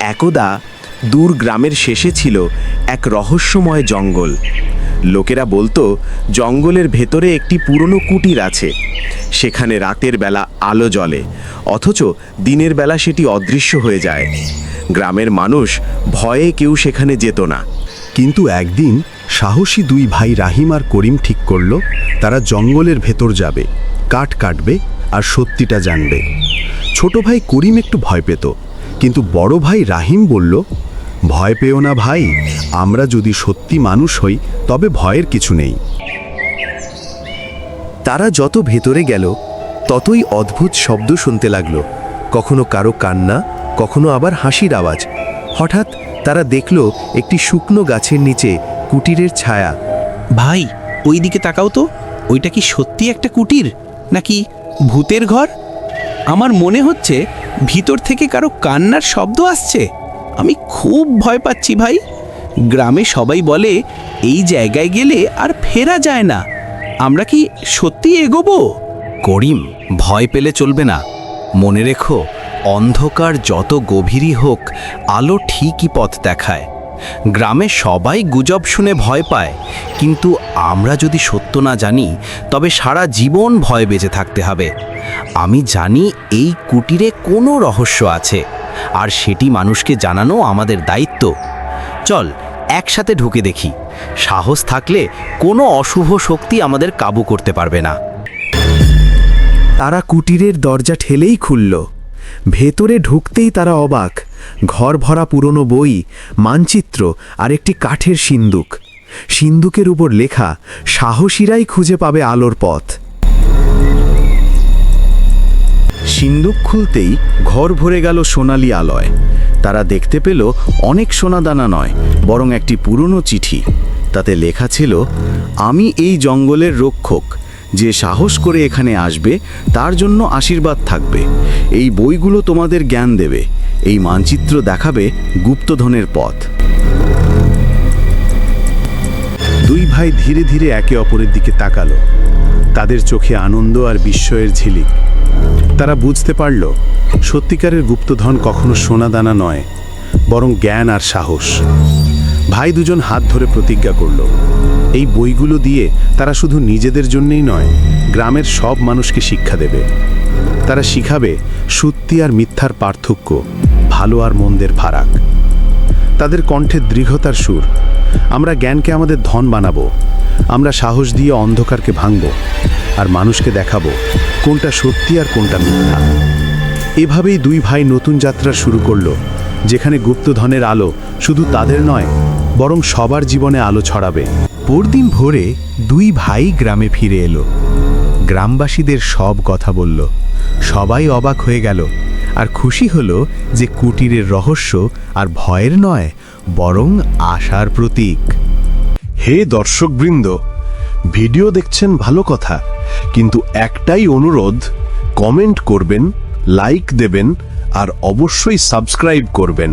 একদা দূর গ্রামের শেষে ছিল এক রহস্যময় জঙ্গল। লোকেরা বলতো, জঙ্গলের ভেতরে একটি পুরনো কুটির আছে। সেখানে রাতের বেলা আলো জ্বলে, অথচ দিনের বেলা সেটি অদৃশ্য হয়ে যায়। গ্রামের মানুষ ভয়ে কেউ সেখানে যেত না। কিন্তু একদিন সাহসী দুই ভাই রাহিম আর করিম ঠিক করল, তারা জঙ্গলের ভেতর যাবে, কাঠ কাটবে আর সত্যিটা জানবে। ছোট ভাই করিম একটু ভয় পেত, কিন্তু বড় ভাই রাহিম বলল, ভয় পেও না ভাই, আমরা যদি সত্যি মানুষ হই, তবে ভয়ের কিছু নেই। তারা যত ভেতরে গেল, ততই অদ্ভুত শব্দ শুনতে লাগল। কখনো কারও কান্না, কখনো আবার হাসির আওয়াজ। হঠাৎ তারা দেখল একটি শুকনো গাছের নিচে কুটিরের ছায়া। ভাই ওই দিকে তাকাও তো। ওইটা কি সত্যি একটা কুটির? নাকি ভূতের ঘর? আমার মনে হচ্ছে ভিতর থেকে কারও কান্নার শব্দ আসছে। আমি খুব ভয় পাচ্ছি ভাই। গ্রামে সবাই বলে, এই জায়গায় গেলে আর ফেরা যায় না। আমরা কি সত্যি এগোবো? করিম, ভয় পেলে চলবে না। মনে রেখো, অন্ধকার যত গভীরই হোক, আলো ঠিকই পথ দেখায়। গ্রামে সবাই গুজব শুনে ভয় পায়। কিন্তু আমরা যদি সত্য না জানি, তবে সারা জীবন ভয় বেঁচে থাকতে হবে। আমি জানি এই কুটিরে কোনো রহস্য আছে, আর সেটি মানুষকে জানানো আমাদের দায়িত্ব। চল, একসাথে ঢুকে দেখি। সাহস থাকলে কোনো অশুভ শক্তি আমাদের কাবু করতে পারবে না। তারা কুটিরের দরজা ঠেলেই খুলল। ভেতরে ঢুকতেই তারা অবাক। ঘর ভরা পুরনো বই, মানচিত্র আর একটি কাঠের সিন্দুক। সিন্দুকের উপর লেখা, সাহসীরাই খুঁজে পাবে আলোর পথ। সিন্দুক খুলতেই ঘর ভরে গেল সোনালি আলয়। তারা দেখতে পেল অনেক সোনাদানা নয়, বরং একটি পুরনো চিঠি। তাতে লেখা ছিল, আমি এই জঙ্গলের রক্ষক যে সাহস করে এখানে আসবে, তার জন্য আশীর্বাদ থাকবে। এই বইগুলো তোমাদের জ্ঞান দেবে, এই মানচিত্র দেখাবে গুপ্তধনের পথ। দুই ভাই ধীরে ধীরে একে অপরের দিকে তাকালো। তাদের চোখে আনন্দ আর বিস্ময়ের ঝিলিক। তারা বুঝতে পারল, সত্যিকারের গুপ্তধন কখনো সোনাদানা নয়, বরং জ্ঞান আর সাহস। ভাই দুজন হাত ধরে প্রতিজ্ঞা করল। এই বইগুলো দিয়ে তারা শুধু নিজেদের জন্যই নয়, গ্রামের সব মানুষকে শিক্ষা দেবে। তারা শিখাবে সত্যি আর মিথ্যার পার্থক্য, ভালো আর মন্দের ফারাক। তাদের কণ্ঠে দৃঢ়তার সুর। আমরা জ্ঞানকে আমাদের ধন বানাবো। আমরা সাহস দিয়ে অন্ধকারকে ভাঙব আর মানুষকে দেখাবো কোনটা সত্যি আর কোনটা মিথ্যা। এভাবেই দুই ভাই নতুন যাত্রা শুরু করল, যেখানে গুপ্তধনের আলো শুধু তাদের নয়, বরং সবার জীবনে আলো ছড়াবে। পরদিন ভোরে দুই ভাই গ্রামে ফিরে এলো। গ্রামবাসীদের সব কথা বলল। সবাই অবাক হয়ে গেল আর খুশি হলো যে কুটিরের রহস্য আর ভয়ের নয়, বরং আশার প্রতীক। হে দর্শকবৃন্দ, ভিডিও দেখছেন ভালো কথা, কিন্তু একটাই অনুরোধ, কমেন্ট করবেন, লাইক দেবেন, আর অবশ্যই সাবস্ক্রাইব করবেন।